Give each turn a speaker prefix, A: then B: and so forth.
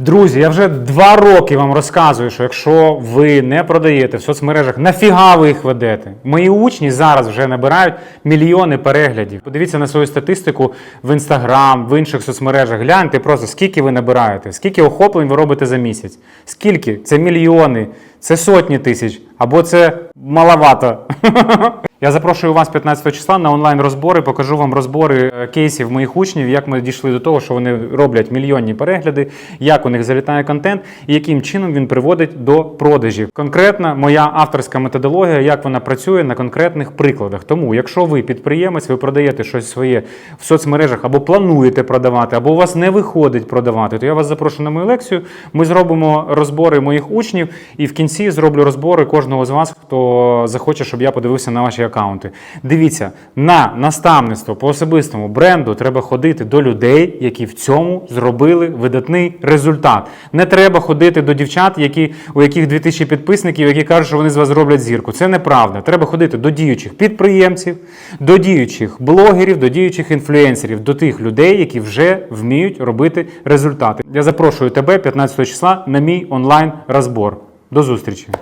A: Друзі, я вже два роки вам розказую, що якщо ви не продаєте в соцмережах, нафіга ви їх ведете? Мої учні зараз вже набирають мільйони переглядів. Подивіться на свою статистику в інстаграм, в інших соцмережах. Гляньте просто, скільки ви набираєте, скільки охоплень ви робите за місяць. Скільки? Це мільйони, це сотні тисяч, або це маловато. Я запрошую вас 15 числа на онлайн розбори. Покажу вам розбори е, кейсів моїх учнів, як ми дійшли до того, що вони роблять мільйонні перегляди, як у них залітає контент і яким чином він приводить до продажів. Конкретна моя авторська методологія, як вона працює на конкретних прикладах. Тому, якщо ви підприємець, ви продаєте щось своє в соцмережах або плануєте продавати, або у вас не виходить продавати, то я вас запрошую на мою лекцію. Ми зробимо розбори моїх учнів, і в кінці зроблю розбори кожного з вас, хто захоче, щоб я подивився на ваші акаунти. Дивіться, на наставництво по особистому бренду треба ходити до людей, які в цьому зробили видатний результат. Не треба ходити до дівчат, які, у яких 2000 підписників, які кажуть, що вони з вас зроблять зірку. Це неправда. Треба ходити до діючих підприємців, до діючих блогерів, до діючих інфлюенсерів, до тих людей, які вже вміють робити результати. Я запрошую тебе 15 числа на мій онлайн розбор. До зустрічі!